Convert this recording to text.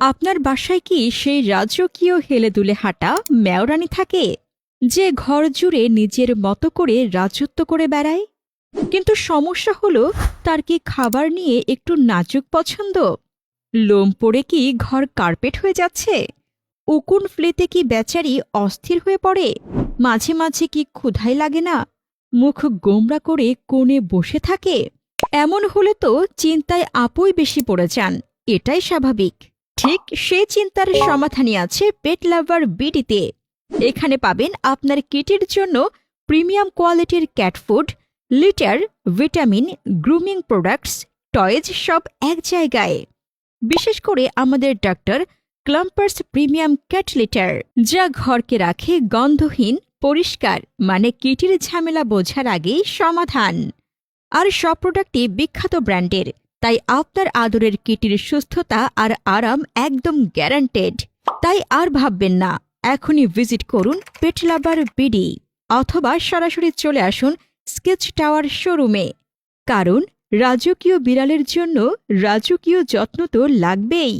আপনার বাসায় কি সেই রাজকীয় হেলে দুলে হাঁটা মেয়রানি থাকে, যে ঘর জুড়ে নিজের মতো করে রাজত্ব করে বেড়ায়? কিন্তু সমস্যা হলো, তার কি খাবার নিয়ে একটু নাজুক পছন্দ? লোম পড়ে কি ঘর কার্পেট হয়ে যাচ্ছে? উকুন ফ্লেতে কি বেচারি অস্থির হয়ে পড়ে? মাঝে মাঝে কি ক্ষুধাই লাগে না? মুখ গোমরা করে কোণে বসে থাকে? এমন হলে তো চিন্তায় আপুই বেশি পড়ে যান, এটাই স্বাভাবিক। ঠিক সে চিন্তার সমাধানই আছে পেট লাভার বিডিতে এখানে পাবেন আপনার কিটির জন্য প্রিমিয়াম কোয়ালিটির cat food, litter, vitamin, grooming products, toys সব এক জায়গায়। বিশেষ করে আমাদের doctor clumpers premium cat litter, যা ঘরকে রাখে গন্ধহীন, পরিষ্কার মানে কিটির ঝামেলা বোঝার আগেই সমাধান। আর সব প্রোডাক্টই বিখ্যাত ব্র্যান্ডের। তাই আপনার আদরের কিটির সুস্থতা আর আরাম একদম গ্যারান্টেড তাই আর ভাববেন না, এখনই ভিজিট করুন পেটলাবার বিডি অথবা সরাসরি চলে আসুন স্কেচ টাওয়ার শোরুমে। কারণ রাজকীয় বিড়ালের জন্য রাজকীয় যত্ন তো লাগবেই।